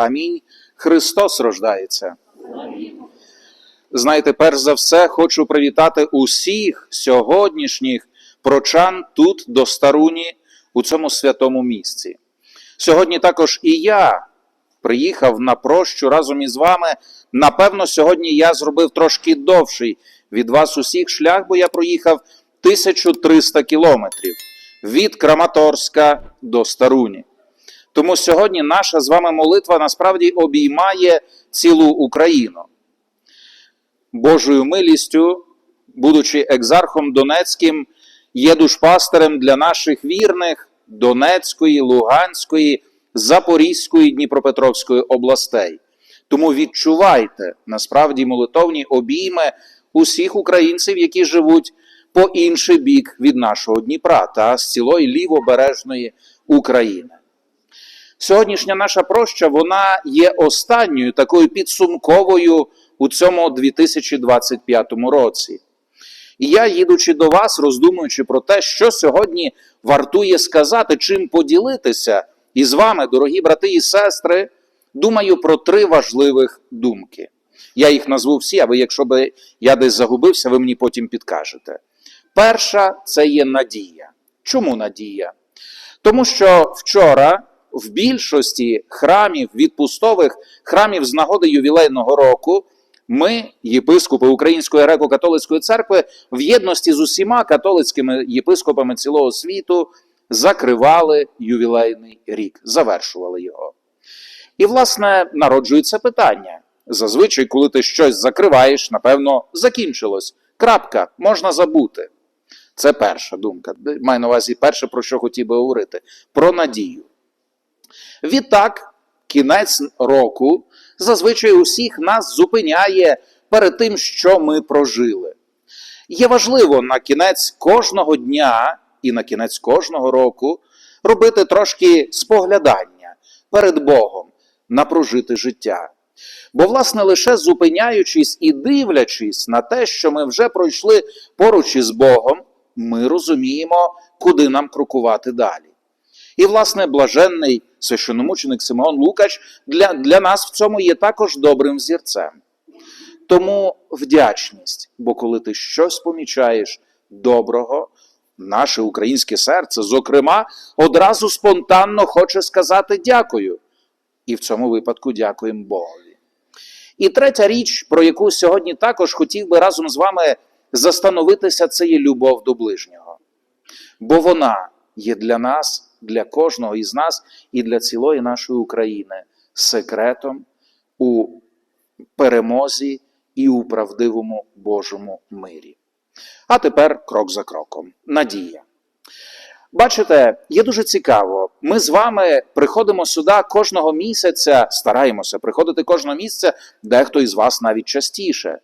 Амінь. Христос рождається. Знаєте, перш за все, хочу привітати усіх сьогоднішніх прочан тут, до Старуні, у цьому святому місці. Сьогодні також і я приїхав на прощу разом із вами. Напевно, сьогодні я зробив трошки довший від вас усіх шлях, бо я проїхав 1300 кілометрів від Краматорська до Старуні. Тому сьогодні наша з вами молитва насправді обіймає цілу Україну. Божою милістю, будучи екзархом Донецьким, є душпастерем для наших вірних Донецької, Луганської, Запорізької, Дніпропетровської областей. Тому відчувайте насправді молитовні обійми усіх українців, які живуть по інший бік від нашого Дніпра та з цілої лівобережної України. Сьогоднішня наша проща вона є останньою такою підсумковою у цьому 2025 році. І я, їдучи до вас, роздумуючи про те, що сьогодні вартує сказати, чим поділитися із вами, дорогі брати і сестри, думаю про три важливих думки. Я їх назву всі, а ви, якщо би я десь загубився, ви мені потім підкажете. Перша це є надія. Чому надія? Тому що вчора в більшості храмів відпустових храмів з нагоди ювілейного року ми, єпископи Української греко-католицької церкви, в єдності з усіма католицькими єпископами цілого світу закривали ювілейний рік, завершували його. І, власне, народжується питання. Зазвичай, коли ти щось закриваєш, напевно, закінчилось. Крапка, можна забути. Це перша думка. Маю на увазі перше, про що хотів би говорити: про надію. Відтак, кінець року зазвичай усіх нас зупиняє перед тим, що ми прожили. Є важливо на кінець кожного дня і на кінець кожного року робити трошки споглядання перед Богом на прожите життя. Бо, власне, лише зупиняючись і дивлячись на те, що ми вже пройшли поруч із Богом, ми розуміємо, куди нам крокувати далі. І, власне, блаженний священомученик Симеон Лукач для, для нас в цьому є також добрим взірцем. Тому вдячність, бо коли ти щось помічаєш доброго, наше українське серце, зокрема, одразу спонтанно хоче сказати дякую. І в цьому випадку дякуємо Богові. І третя річ, про яку сьогодні також хотів би разом з вами застановитися, це є любов до ближнього. Бо вона є для нас, для кожного із нас і для цілої нашої України секретом у перемозі і у правдивому Божому мирі. А тепер крок за кроком. Надія. Бачите, є дуже цікаво. Ми з вами приходимо сюди кожного місяця, стараємося приходити кожного місяця, дехто із вас навіть частіше.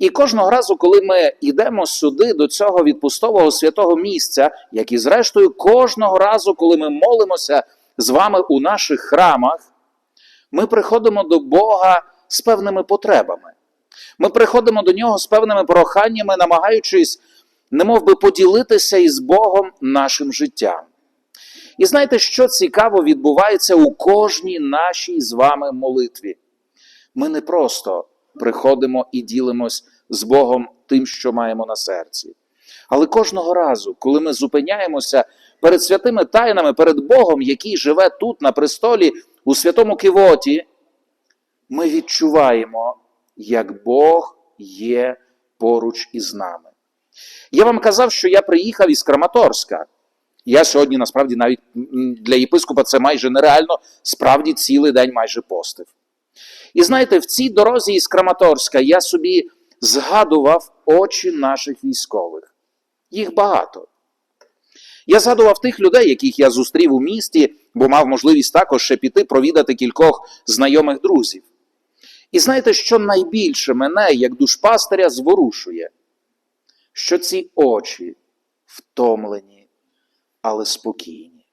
І кожного разу, коли ми йдемо сюди до цього відпустового святого місця, як і зрештою, кожного разу, коли ми молимося з вами у наших храмах, ми приходимо до Бога з певними потребами. Ми приходимо до нього з певними проханнями, намагаючись, немов би поділитися із Богом нашим життям. І знаєте, що цікаво відбувається у кожній нашій з вами молитві? Ми не просто приходимо і ділимось з Богом тим, що маємо на серці. Але кожного разу, коли ми зупиняємося перед святими тайнами, перед Богом, який живе тут, на престолі, у святому Кивоті, ми відчуваємо, як Бог є поруч із нами. Я вам казав, що я приїхав із Краматорська. Я сьогодні, насправді, навіть для єпископа це майже нереально, справді цілий день майже постив. І знаєте, в цій дорозі із Краматорська я собі згадував очі наших військових. Їх багато. Я згадував тих людей, яких я зустрів у місті, бо мав можливість також ще піти провідати кількох знайомих друзів. І знаєте, що найбільше мене, як душпастиря, зворушує? Що ці очі втомлені, але спокійні.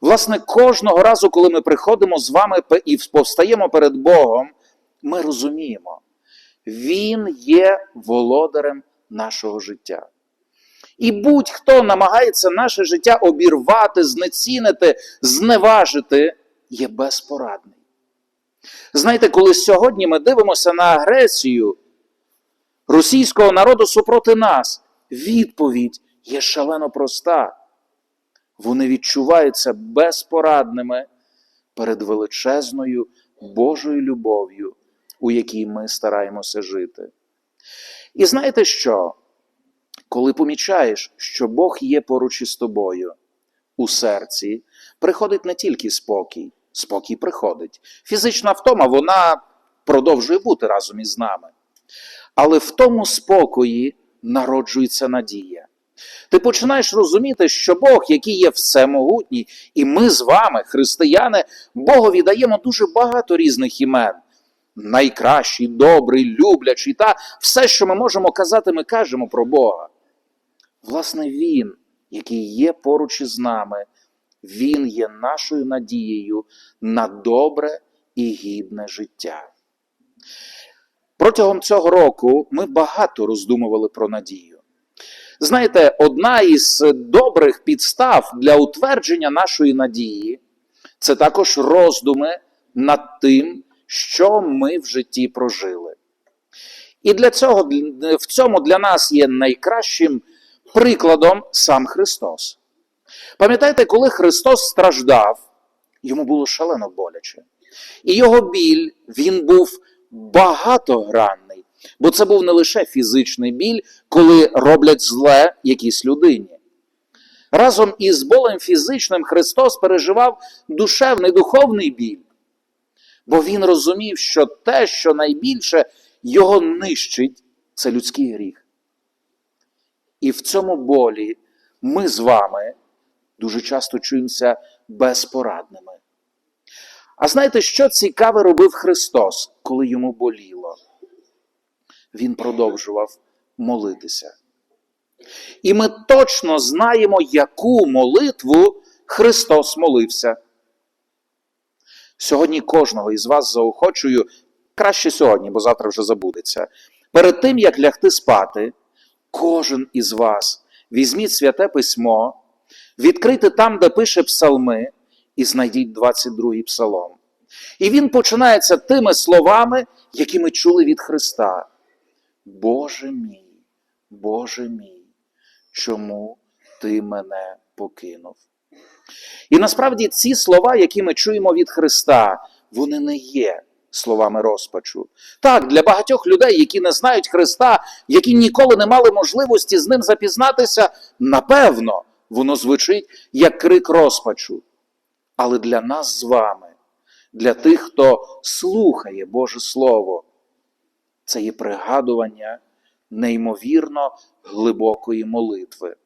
Власне, кожного разу, коли ми приходимо з вами і повстаємо перед Богом, ми розуміємо, Він є володарем нашого життя. І будь-хто намагається наше життя обірвати, знецінити, зневажити, є безпорадний. Знаєте, коли сьогодні ми дивимося на агресію російського народу супроти нас, відповідь є шалено проста. Вони відчуваються безпорадними перед величезною Божою любов'ю, у якій ми стараємося жити. І знаєте що? Коли помічаєш, що Бог є поруч із тобою у серці, приходить не тільки спокій, спокій приходить. Фізична втома, вона продовжує бути разом із нами. Але в тому спокої народжується надія. Ти починаєш розуміти, що Бог, який є всемогутній, і ми з вами, християни, Богові даємо дуже багато різних імен. Найкращий, добрий, люблячий, та все, що ми можемо казати, ми кажемо про Бога. Власне, Він, який є поруч із нами, Він є нашою надією на добре і гідне життя. Протягом цього року ми багато роздумували про надію. Знаєте, одна із добрих підстав для утвердження нашої надії це також роздуми над тим, що ми в житті прожили. І для цього в цьому для нас є найкращим прикладом сам Христос. Пам'ятаєте, коли Христос страждав, йому було шалено боляче. І його біль він був багатогранний, бо це був не лише фізичний біль, коли роблять зле якійсь людині. Разом із болем фізичним Христос переживав душевний духовний біль, бо він розумів, що те, що найбільше його нищить, це людський гріх. І в цьому болі ми з вами дуже часто чуємося безпорадними. А знаєте, що цікаве робив Христос, коли йому боліло? Він продовжував молитися. І ми точно знаємо, яку молитву Христос молився. Сьогодні кожного із вас заохочую, краще сьогодні, бо завтра вже забудеться. Перед тим, як лягти спати, кожен із вас візьміть святе письмо, відкрийте там, де пише псалми, і знайдіть 22-й псалом. І він починається тими словами, які ми чули від Христа. Боже мій, Боже мій, чому ти мене покинув? І насправді ці слова, які ми чуємо від Христа, вони не є словами розпачу. Так, для багатьох людей, які не знають Христа, які ніколи не мали можливості з ним запізнатися, напевно, воно звучить як крик розпачу. Але для нас з вами, для тих, хто слухає Боже Слово, це є пригадування неймовірно глибокої молитви.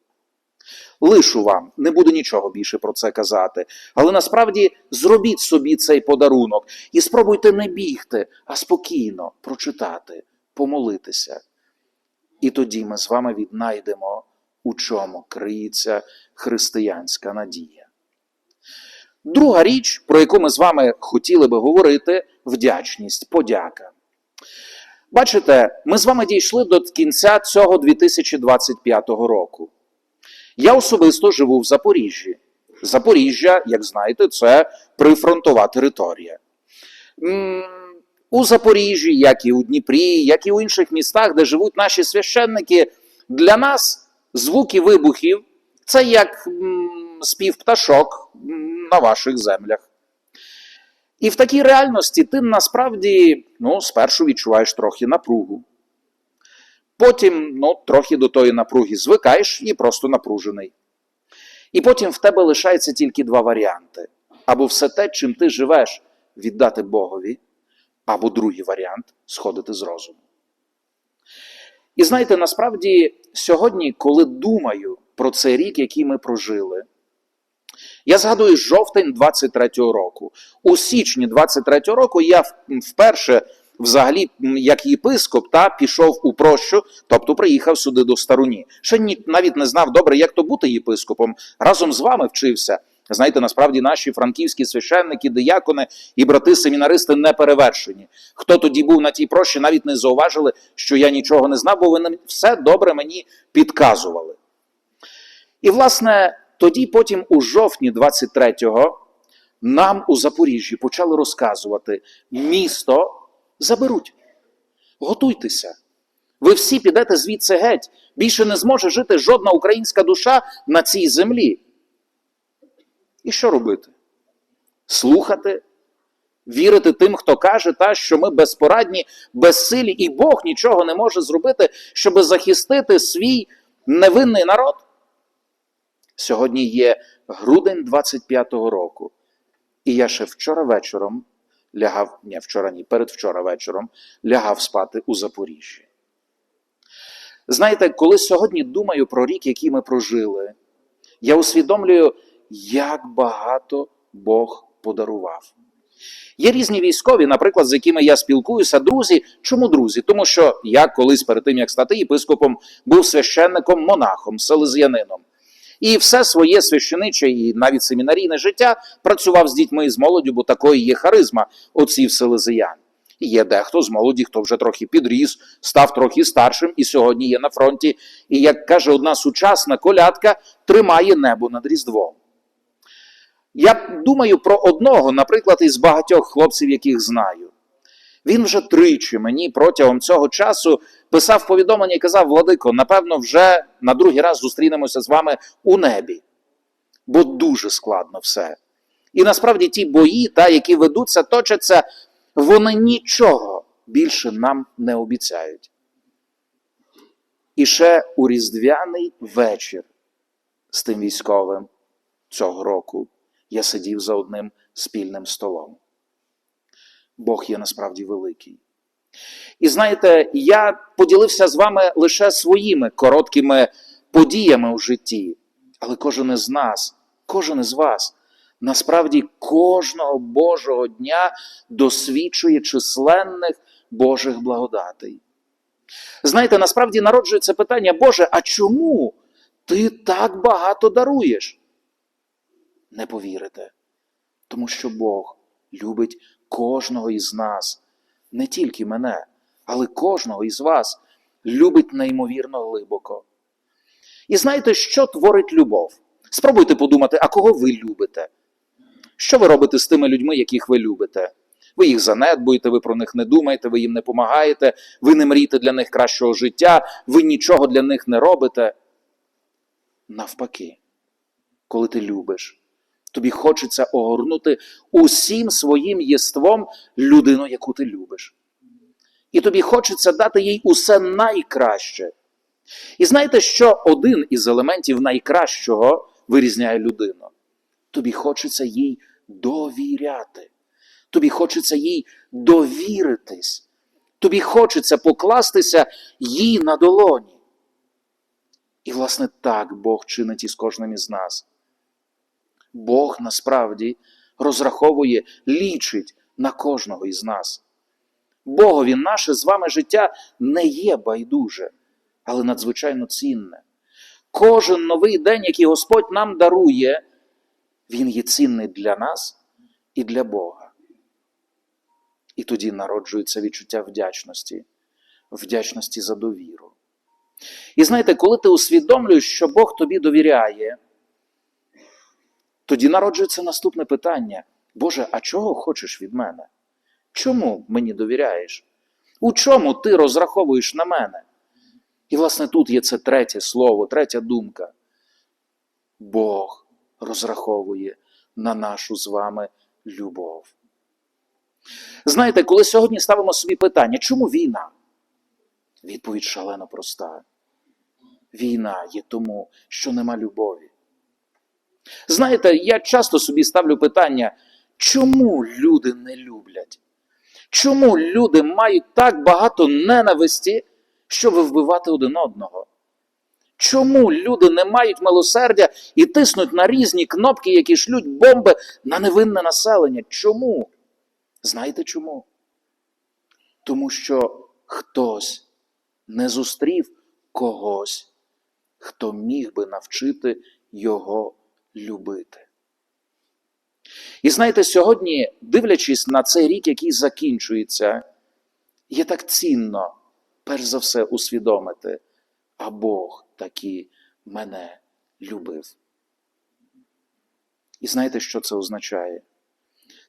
Лишу вам, не буду нічого більше про це казати, але насправді зробіть собі цей подарунок і спробуйте не бігти, а спокійно прочитати, помолитися. І тоді ми з вами віднайдемо, у чому криється християнська надія. Друга річ, про яку ми з вами хотіли би говорити, вдячність, подяка. Бачите, ми з вами дійшли до кінця цього 2025 року. Я особисто живу в Запоріжжі. Запоріжжя, як знаєте, це прифронтова територія. У Запоріжжі, як і у Дніпрі, як і у інших містах, де живуть наші священники, для нас звуки вибухів це як спів пташок на ваших землях. І в такій реальності ти насправді ну, спершу відчуваєш трохи напругу. Потім ну, трохи до тої напруги звикаєш і просто напружений. І потім в тебе лишається тільки два варіанти: або все те, чим ти живеш, віддати Богові, або другий варіант сходити з розуму. І знаєте, насправді, сьогодні, коли думаю про цей рік, який ми прожили, я згадую жовтень 23-го року. У січні 23-го року я вперше, взагалі, як єпископ, та пішов у прощу, тобто приїхав сюди до Старуні. Ще ні, навіть не знав добре, як то бути єпископом. Разом з вами вчився. Знаєте, насправді наші франківські священники, диякони і брати-семінаристи не перевершені. Хто тоді був на тій прощі, навіть не зауважили, що я нічого не знав, бо вони все добре мені підказували. І, власне, тоді, потім, у жовтні 23-го, нам у Запоріжжі почали розказувати: місто заберуть. Готуйтеся. Ви всі підете звідси геть. Більше не зможе жити жодна українська душа на цій землі. І що робити? Слухати, вірити тим, хто каже, та, що ми безпорадні, безсилі, і Бог нічого не може зробити, щоб захистити свій невинний народ. Сьогодні є грудень 25-го року. І я ще вчора вечором лягав, ні, вчора ні, передвчора вечором лягав спати у Запоріжжі. Знаєте, коли сьогодні думаю про рік, який ми прожили, я усвідомлюю, як багато Бог подарував. Є різні військові, наприклад, з якими я спілкуюся, друзі. Чому друзі? Тому що я колись перед тим, як стати єпископом, був священником, монахом, селезіянином. І все своє священиче і навіть семінарійне життя працював з дітьми і з молоддю, бо такої є харизма отців селезиян. Є дехто з молоді, хто вже трохи підріс, став трохи старшим і сьогодні є на фронті. І як каже одна сучасна колядка, тримає небо над Різдвом. Я думаю про одного, наприклад, із багатьох хлопців, яких знаю. Він вже тричі мені протягом цього часу писав повідомлення і казав: Владико, напевно, вже на другий раз зустрінемося з вами у небі. Бо дуже складно все. І насправді ті бої, та, які ведуться, точаться, вони нічого більше нам не обіцяють. І ще у Різдвяний вечір з тим військовим цього року я сидів за одним спільним столом. Бог є насправді великий. І знаєте, я поділився з вами лише своїми короткими подіями у житті, але кожен із нас, кожен із вас, насправді кожного Божого дня досвідчує численних Божих благодатей. Знаєте, насправді народжується питання, Боже, а чому ти так багато даруєш? Не повірите, тому що Бог любить кожного із нас, не тільки мене, але кожного із вас любить неймовірно глибоко. І знаєте, що творить любов? Спробуйте подумати, а кого ви любите? Що ви робите з тими людьми, яких ви любите? Ви їх занедбуєте, ви про них не думаєте, ви їм не допомагаєте, ви не мрієте для них кращого життя, ви нічого для них не робите. Навпаки, коли ти любиш, тобі хочеться огорнути усім своїм єством людину, яку ти любиш. І тобі хочеться дати їй усе найкраще. І знаєте, що один із елементів найкращого вирізняє людину? Тобі хочеться їй довіряти. Тобі хочеться їй довіритись. Тобі хочеться покластися їй на долоні. І, власне, так Бог чинить із кожним із нас. Бог насправді розраховує, лічить на кожного із нас. Богові наше з вами життя не є байдуже, але надзвичайно цінне. Кожен новий день, який Господь нам дарує, він є цінний для нас і для Бога. І тоді народжується відчуття вдячності, вдячності за довіру. І знаєте, коли ти усвідомлюєш, що Бог тобі довіряє, тоді народжується наступне питання: Боже, а чого хочеш від мене? Чому мені довіряєш? У чому ти розраховуєш на мене? І, власне, тут є це третє слово, третя думка. Бог розраховує на нашу з вами любов. Знаєте, коли сьогодні ставимо собі питання, чому війна? Відповідь шалено проста. Війна є тому, що нема любові. Знаєте, я часто собі ставлю питання, чому люди не люблять? Чому люди мають так багато ненависті, щоб вбивати один одного? Чому люди не мають милосердя і тиснуть на різні кнопки, які шлють бомби на невинне населення? Чому? Знаєте чому? Тому що хтось не зустрів когось, хто міг би навчити його любити. І знаєте, сьогодні, дивлячись на цей рік, який закінчується, є так цінно, перш за все, усвідомити, а Бог таки мене любив. І знаєте, що це означає?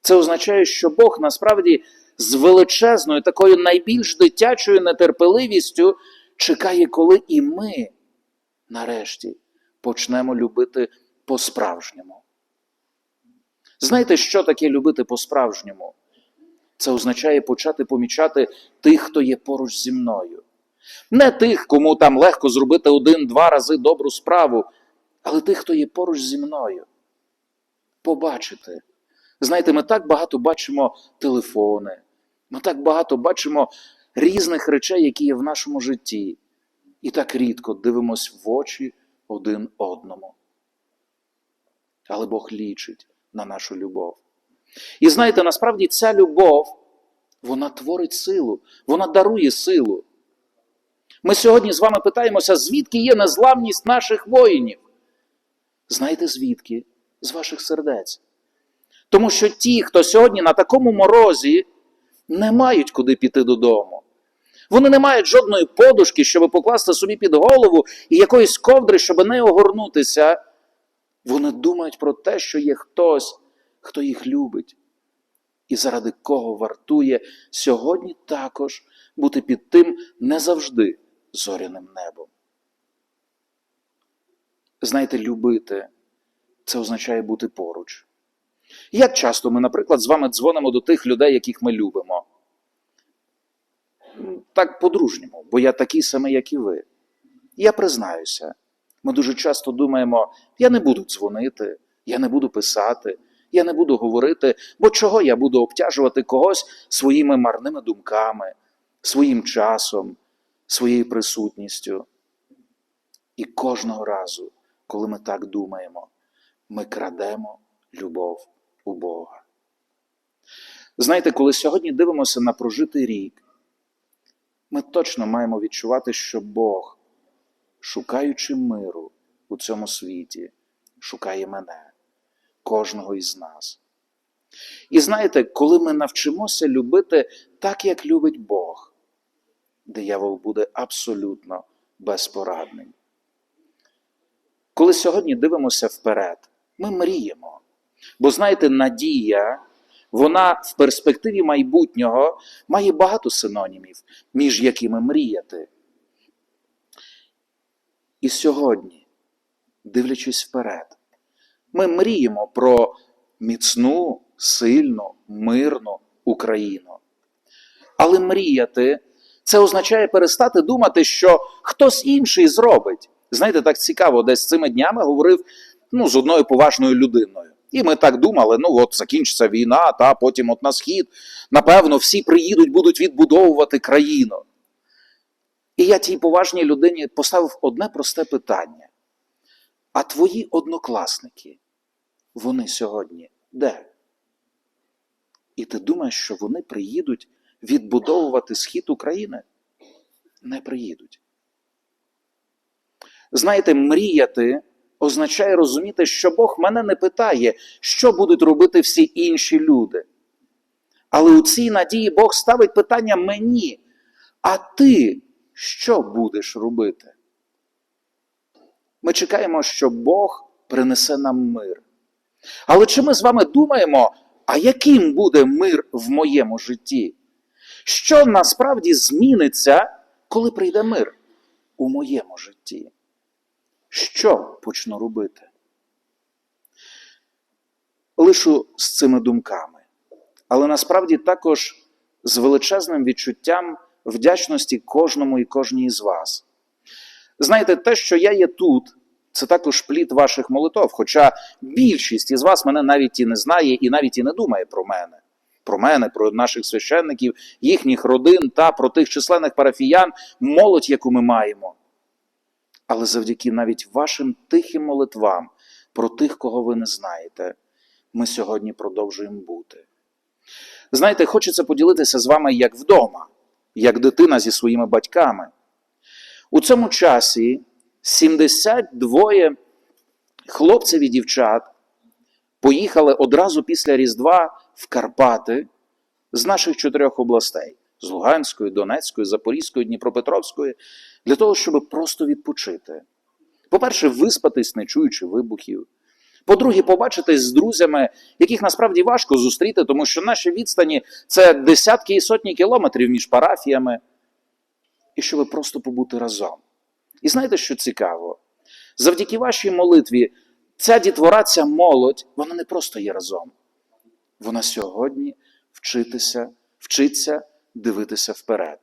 Це означає, що Бог насправді з величезною, такою найбільш дитячою нетерпеливістю чекає, коли і ми, нарешті, почнемо любити по-справжньому. Знаєте, що таке любити по-справжньому? Це означає почати помічати тих, хто є поруч зі мною. Не тих, кому там легко зробити один-два рази добру справу, але тих, хто є поруч зі мною. Побачити. Знаєте, ми так багато бачимо телефони, ми так багато бачимо різних речей, які є в нашому житті, і так рідко дивимось в очі один одному. Але Бог лічить на нашу любов. І знаєте, насправді ця любов, вона творить силу, вона дарує силу. Ми сьогодні з вами питаємося, звідки є незламність наших воїнів? Знаєте звідки? З ваших сердець. Тому що ті, хто сьогодні на такому морозі, не мають куди піти додому. Вони не мають жодної подушки, щоб покласти собі під голову і якоїсь ковдри, щоб не огорнутися. Вони думають про те, що є хтось, хто їх любить, і заради кого вартує сьогодні також бути під тим не завжди зоряним небом. Знаєте, любити це означає бути поруч. Як часто ми, наприклад, з вами дзвонимо до тих людей, яких ми любимо? Так по-дружньому, бо я такий самий, як і ви. Я признаюся, ми дуже часто думаємо, я не буду дзвонити, я не буду писати, я не буду говорити, бо чого я буду обтяжувати когось своїми марними думками, своїм часом, своєю присутністю. І кожного разу, коли ми так думаємо, ми крадемо любов у Бога. Знаєте, коли сьогодні дивимося на прожитий рік, ми точно маємо відчувати, що Бог, шукаючи миру у цьому світі, шукає мене, кожного із нас. І знаєте, коли ми навчимося любити так, як любить Бог, диявол буде абсолютно безпорадним. Коли сьогодні дивимося вперед, ми мріємо. Бо знаєте, надія, вона в перспективі майбутнього має багато синонімів, між якими мріяти. І сьогодні, дивлячись вперед, ми мріємо про міцну, сильну, мирну Україну. Але мріяти це означає перестати думати, що хтось інший зробить. Знаєте, так цікаво, десь цими днями говорив ну, з одною поважною людиною. І ми так думали: ну от закінчиться війна, та потім от на схід. Напевно, всі приїдуть, будуть відбудовувати країну. І я тій поважній людині поставив одне просте питання: а твої однокласники, вони сьогодні де? І ти думаєш, що вони приїдуть відбудовувати схід України? Не приїдуть. Знаєте, мріяти означає розуміти, що Бог мене не питає, що будуть робити всі інші люди. Але у цій надії Бог ставить питання мені, а ти що будеш робити? Ми чекаємо, що Бог принесе нам мир. Але чи ми з вами думаємо, а яким буде мир в моєму житті? Що насправді зміниться, коли прийде мир у моєму житті? Що почну робити? Лишу з цими думками, але насправді також з величезним відчуттям вдячності кожному і кожній з вас. Знаєте, те, що я є тут, це також плід ваших молитов, хоча більшість із вас мене навіть і не знає, і навіть і не думає про мене. Про мене, про наших священників, їхніх родин та про тих численних парафіян, молодь, яку ми маємо. Але завдяки навіть вашим тихим молитвам про тих, кого ви не знаєте, ми сьогодні продовжуємо бути. Знаєте, хочеться поділитися з вами як вдома, як дитина зі своїми батьками. У цьому часі 72 хлопців і дівчат поїхали одразу після Різдва в Карпати з наших чотирьох областей з Луганської, Донецької, Запорізької, Дніпропетровської, для того, щоб просто відпочити. По-перше, виспатись, не чуючи вибухів. По-друге, побачитись з друзями, яких насправді важко зустріти, тому що наші відстані це десятки і сотні кілометрів між парафіями. І щоб просто побути разом. І знаєте, що цікаво? Завдяки вашій молитві, ця дітвора, ця молодь, вона не просто є разом. Вона сьогодні вчитися, вчиться дивитися вперед.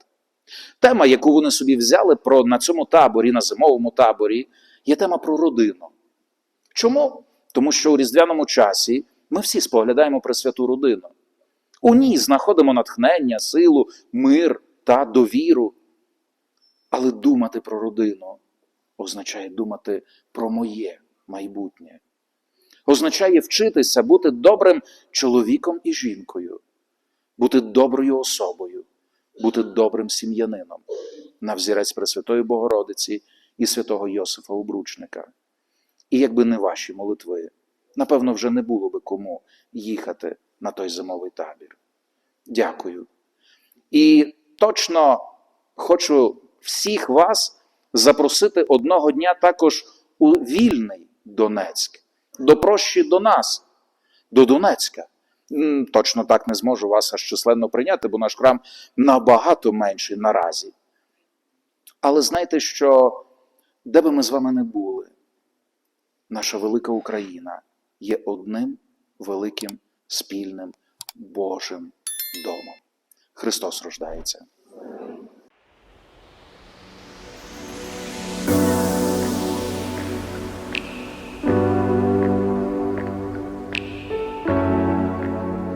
Тема, яку вони собі взяли про, на цьому таборі, на зимовому таборі, є тема про родину. Чому? Тому що у різдвяному часі ми всі споглядаємо про святу родину. У ній знаходимо натхнення, силу, мир та довіру. Але думати про родину означає думати про моє майбутнє. Означає вчитися бути добрим чоловіком і жінкою, бути доброю особою, бути добрим сім'янином на взірець Пресвятої Богородиці і святого Йосифа Обручника. І якби не ваші молитви, напевно, вже не було би кому їхати на той зимовий табір. Дякую. І точно хочу всіх вас запросити одного дня також у вільний Донецьк, до прощі до нас, до Донецька. Точно так не зможу вас аж численно прийняти, бо наш храм набагато менший наразі. Але знайте, що де би ми з вами не були, наша велика Україна є одним великим спільним Божим домом. Христос рождається.